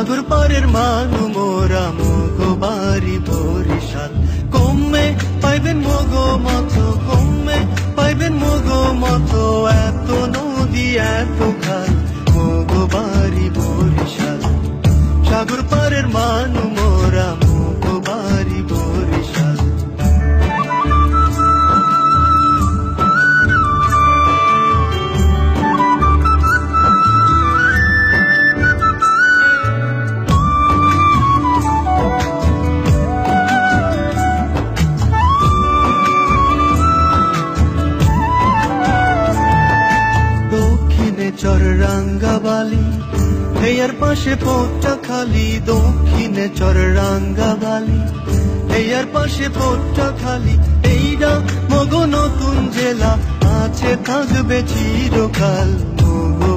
সাগর পারের মানু, মোরা মগো বাড়ি বরিশাল। কমে পাইবেন মগো মতো, কমে পাইবেন মগো মতো, এত নদী, এত খাল। চর রাঙ্গাবালি হেয়ার পাশে পোটটা খালি, দক্ষিণে চর রাঙ্গাবালি হেয়ার পাশে পোটটা খালি, এইডা মগ নতুন জেলা। আছে থাকবে চিরকাল মগো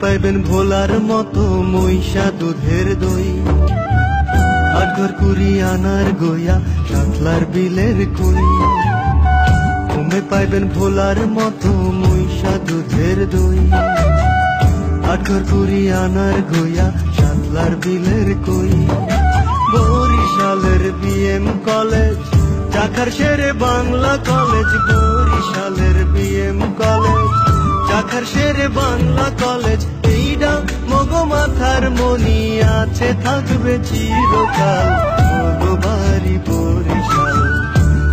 পাইবেন ভোলার মতো মহিষা দুধের দই। আর ঘর কুড়ি আনার গইয়া সাতলার বিলের কই কমে পাইবেন ভোলার মতো মহিষা দুধের দই। আর ঘর কুড়ি আনার গইয়া সাতলার বিলের কই বরিশালের বিএম কলেজ চাকার শেরে বাংলা কলেজ, বরিশালের বিএম কলেজ। চাকার শেরে বাংলা কলেজ। এইডা মগো মাথার মনি আছে, থাকবে চিরকাল। বরিশাল।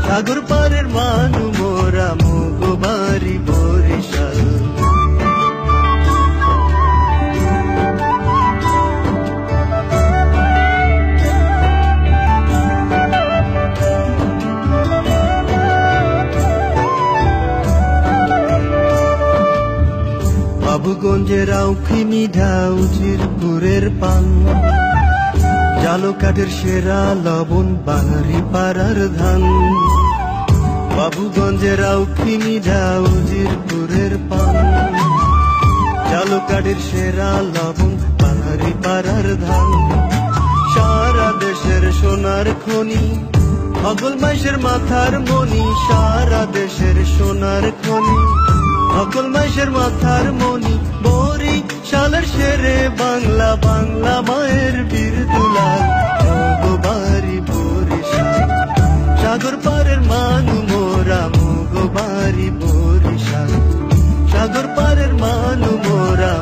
সাগর পারের মানু বাবুগঞ্জের আউখি মিঠা উজিরপুরের পান। জালো কাঠের সেরা লবণ বাঙারি পাড়ার ধান। বাবুগঞ্জের আউখি মিঠা উজিরপুরের পান। জালো সেরা লবণ বাঙারি পাড়ার ধান। সারা দেশের সোনার খনি অগল মাসের মাথার মনি সারা দেশের সোনার খনি অকল মাসের মাথার মনি শালের শেরে বাংলা বাংলা মায়ের বীর দুলাল বাড়ি বরিশাল, সাগর পারের মানু মোরা মগো বাড়ি বরিশাল। সাগর পারের মানু মোরা